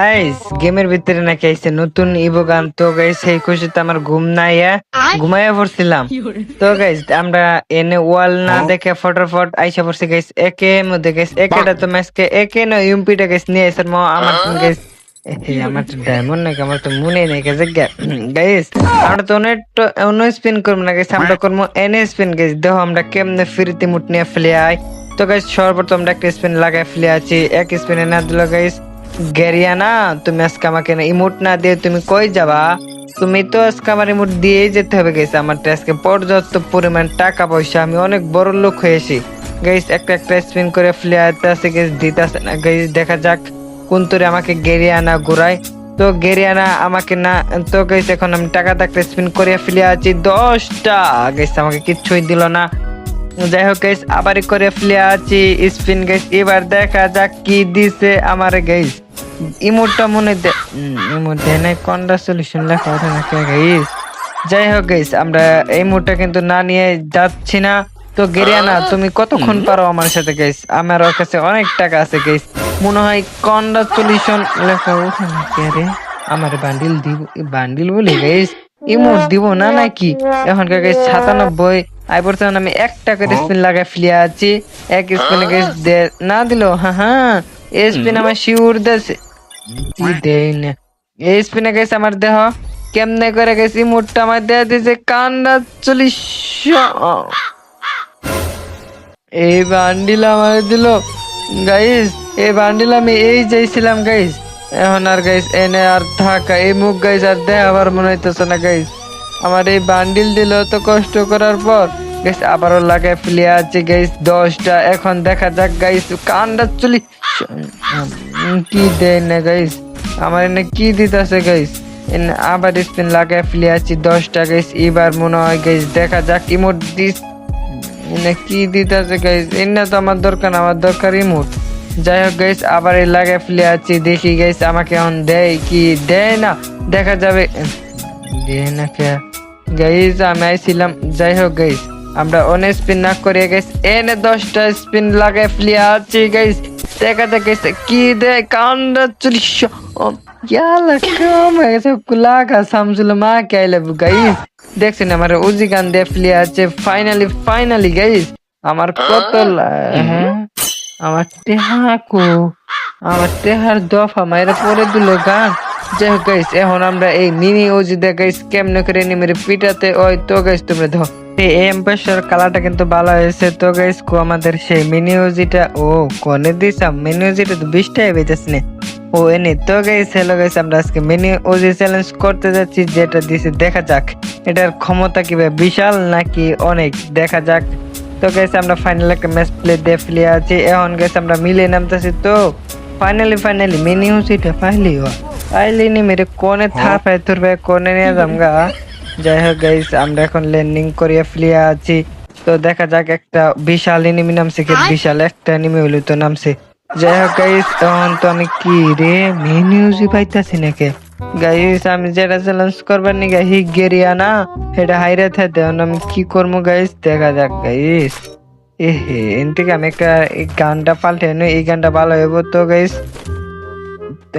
Guys গেমের ভিতরে নাকি আইছে নতুন ইভো গান। তো গাইস সেই খুশিতে আমার ঘুম নাই ঘুমাইয়া পড়ছিলাম। তো গাইস আমরা এনে ওয়াল না দেখে ফটাফট আইসা পড়ছি গাইস একে মধ্যে গাইস একেটা তো ম্যাচকে একে না ইউমপিটা গাইস নিয়ে আইসার ম আমার গাইস আমার তো ডায়মন্ড নাকি আমার তো মনে নেই গেছে গাইস আমরা তো অনেক অন্য স্পিন করব না গাইস আমরা করব এনে স্পিন গাইস দেখো আমরা কেমনে ফ্রিতে মুট নিয়ে ফেলে আই। তো গাইস সর্বপ্রথম আমরা একটা স্পিন লাগাই ফেলে আছি। এক স্পিনে না দিল গাইস গেরিয়ানা, তুমি আজকে আমাকে না ইমোট না দিয়ে তুমি কই যাবা? তুমি তো আজকে আমার ইমোট দিয়েই যেতে হবে গেছে আমার আজকে পর্যাপ্ত পরিমাণ টাকা পয়সা আমি অনেক বড় লোক হয়েছি। গাইস একটা একটা স্পিন করে ফ্লেয়ারতে আছে গেস দিতে না। গাইস দেখা যাক কোন তোরে আমাকে গেরিয়ানা ঘুরায়। তো গেরিয়ানা আমাকে না, তো গাইস এখন আমি টাকা থাকতে স্পিন করে ফেলে আছি দশটা। গাইস আমাকে কিচ্ছুই দিল না। যাই হোক গাইস আবার করে ফেলে আছি স্পিন গাইস এবার দেখা যাক কি দিছে আমার গাইস ইমোটটা মনে দে ইমোট দেয় নাই কন্ডা সলিউশন লেখা ওঠে না গাইস যাই হোক গাইস আমরা এই মুহূর্তে কিন্তু না নিয়ে যাচ্ছি না। তো গেরিয়ানা তুমি কতক্ষণ পারো আমার সাথে গাইস আমার কাছে অনেক টাকা আছে গাইস মনে হয় কন্ডা সলিউশন লেখা ওঠে না রে? আমার বান্ডিল দিব বান্ডিল বলি গাইস ইমোট দিব না নাকি? এখনকার গাইস সাতানব্বই। আই বর্তমান আমি একটা করে স্পিন লাগাই ফেলে আছি। এক স্পিনে গাইস না দিলো হ্যাঁ হ্যাঁ স্পিন আমার শিউর কি দেই না এই স্পিনে গাইস আমার দেহ। কেমনে করে গেছি? আমার দেয়া দিয়েছে কান্না চল্লিশ এই বান্ডিল আমার দিল। গাইস এই বান্ডিল আমি এই যাইছিলাম গাইস। এখন আর গাইস এনে আর থাকা। এই মুখ গাইস আর দেহ আবার মনে হইতেছে না গাইস। আমার এই বান্ডিল দিল তো কষ্ট করার পর। গাইস আবারও লাগে আছে গাইস দশটা। এখন দেখা যাক গাইস কান্ডা চলি। কি দেয় না গাইস আমার এনে কি দিতেছে গাইস আবার স্পিন লাগে আছি, দশটা গাইস এবার মনে হয় গাইস দেখা যাক ইমোট দিস। এনে কি দিতেছে গাইস এনে তো আমার দরকার আমার দরকার ইমোট যাই হোক গাইস আবার এই লাগে ফেলে আছি, দেখি গাইস আমাকে এখন দেয় কি? দেয় না, দেখা যাবে। দেয় না কে? গাইস আমি আইছিলাম, যাই হোক গাইস আমরা অনেক স্পিন না করে গাইস এনে দশটা স্পিন লাগে ফেলে আছি গাইস দেখা গাইস কি দেয়? কান্ডা চল্লিশ ইয়ালা কাম হয়ে গেছে। লাগা সামসুল মা কে আইলে গাইস দেখছেন আমার উজি গান দিয়ে ফেলে আছে। ফাইনালি ফাইনালি গাইস আমার কত হ্যাঁ? আমার টেহাকো আমার টেহার দফা মায়েরা পরে দিল গান যাই হোক গাইস এখন আমরা এই মিনি ওজি দিয়ে গাইস কেমনে করে নিমের পিটাতে ওই তো গাইস তোমরা ধো এই এম্পেশর কালারটা কিন্তু ভালো হয়েছে। তো গাইস কো আমাদের সেই মিনি ওজিটা ও কোনে দিছাম মিনি ওজিটা তো বিশটাই বেঁচেছে না। ও এনে তো গাইস হ্যালো গাইস আমরা আজকে মিনি ওজি চ্যালেঞ্জ করতে যাচ্ছি যেটা দিছে দেখা যাক এটার ক্ষমতা কি বিশাল নাকি অনেক দেখা যাক। তো গাইস আমরা ফাইনাল একটা ম্যাচ প্লে দিয়ে ফেলে আছি। এখন গাইস আমরা মিলে নামতেছি তো ফাইনালি ফাইনালি মিনি ওজিটা পাইলি ও। পাইলি নি মেরে কোনে থা পাই তোর ভাই কোনে নিয়ে যামগা যাই হোক গাইস আমরা এখন ল্যান্ডিং করিয়া ফেলে আছি। তো দেখা যাক একটা বিশাল এনিমি নামছে কি? বিশাল একটা এনিমি হইল তো নামছে। যাই হোক গাইস তখন তো আমি কি রে? মেনিউজি পাইতাছি নাকি? গাইস আমি যেটা চ্যালেঞ্জ করবার নি গাই গেরিয়া না এটা হাইরে এখন আমি কি করব গাইস দেখা যাক গাইস এহে এন থেকে আমি একটা এই গানটা পাল্টে এই গানটা ভালো হইব তো গাইস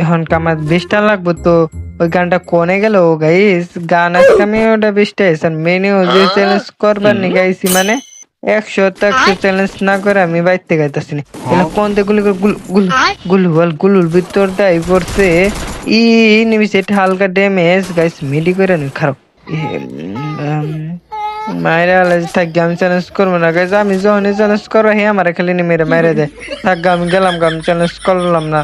এখন আমার বিশটা লাগবো তো? ওই গানটা কোনে গেল গাইস গান আজকে আমি ওটা বিশটা এসে মেনু যে চ্যালেঞ্জ করবার নি গাইছি মানে একশো একশো চ্যালেঞ্জ না করে আমি বাইতে গাইতেছি না। কোন দিয়ে গুলি গুল গুল গুল বল গুলুর ভিতর দাই পড়ছে। ই নিমিশে হালকা ড্যামেজ গাইস মিডি করে নি, খারাপ। মায়েরা আলাজ থাকি আমি চ্যালেঞ্জ করব না গাইজ আমি যখনই চ্যালেঞ্জ করব হে আমার খালি নি মেরে মেরে দেয়। থাক আমি গেলাম আমি চ্যালেঞ্জ করলাম না।